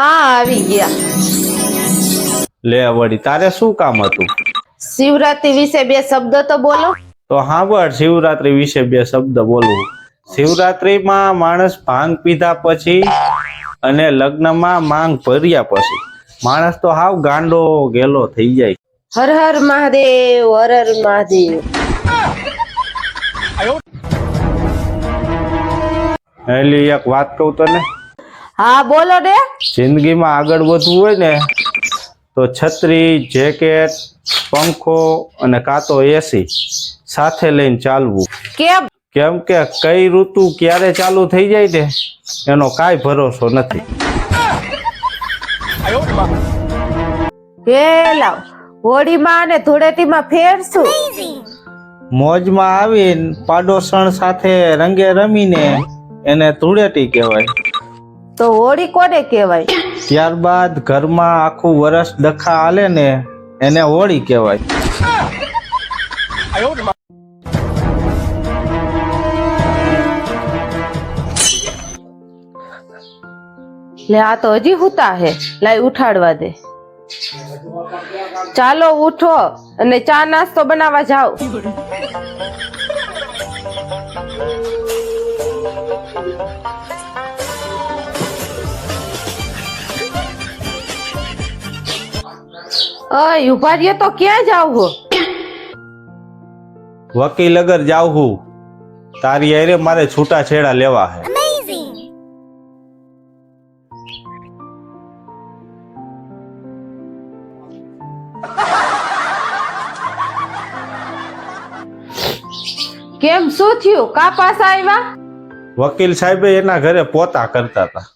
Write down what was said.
આ આવી ગયા. લે વળી તારે શું કામ હતું? શિવરાત્રી વિશે બે શબ્દ તો બોલો. તો સાંભળ શિવરાત્રી વિશે બે શબ્દ બોલવું શિવરાત્રીમાં માણસ ભાંગ પીધા પછી અને લગ્નમાં માંગ ભર્યા પછી. માણસ તો હાવ ગાંડો ગેલો થઈ જાય. હર હર મહાદેવ હર હર મહાદેવ. એલી એક વાત કહું તને. હા બોલો ને. જિંદગીમાં આગળ વધવું હોય ને તો છત્રી જેકેટ પંખો અને કાતો એસી સાથે લઈને ચાલવું. કેમ? કેમ કે કઈ ઋતુ ક્યારે ચાલુ થઈ જાય ને એનો કાંઈ ભરોસો નથી. પેલા હોળીમાં અને ધૂળેટીમાં ફેર શું? મોજમાં આવીને પાડોશણ સાથે રંગે રમીને એને ધૂળેટી કહેવાય. તો હોળી કોને કહેવાય? ત્યારબાદ ઘરમાં આખું વરસ ડખા હાલે ને એને હોળી કહેવાય. લે આ તો હજી હુતા હે. લાઈ ઉઠાડવા દે. ચાલો ઉઠો અને ચા નાસ્તો બનાવવા જાઓ. અય ઊભા રહ્યો તો ક્યાં જાવ હો? વકીલ અગર જાવ હું તારી હારે મારે છૂટા છેડા લેવા હે. કેમ શું થયું? કા પાસા આવ્યા વકીલ સાહેબે એના ઘરે પોતા કરતા હતા.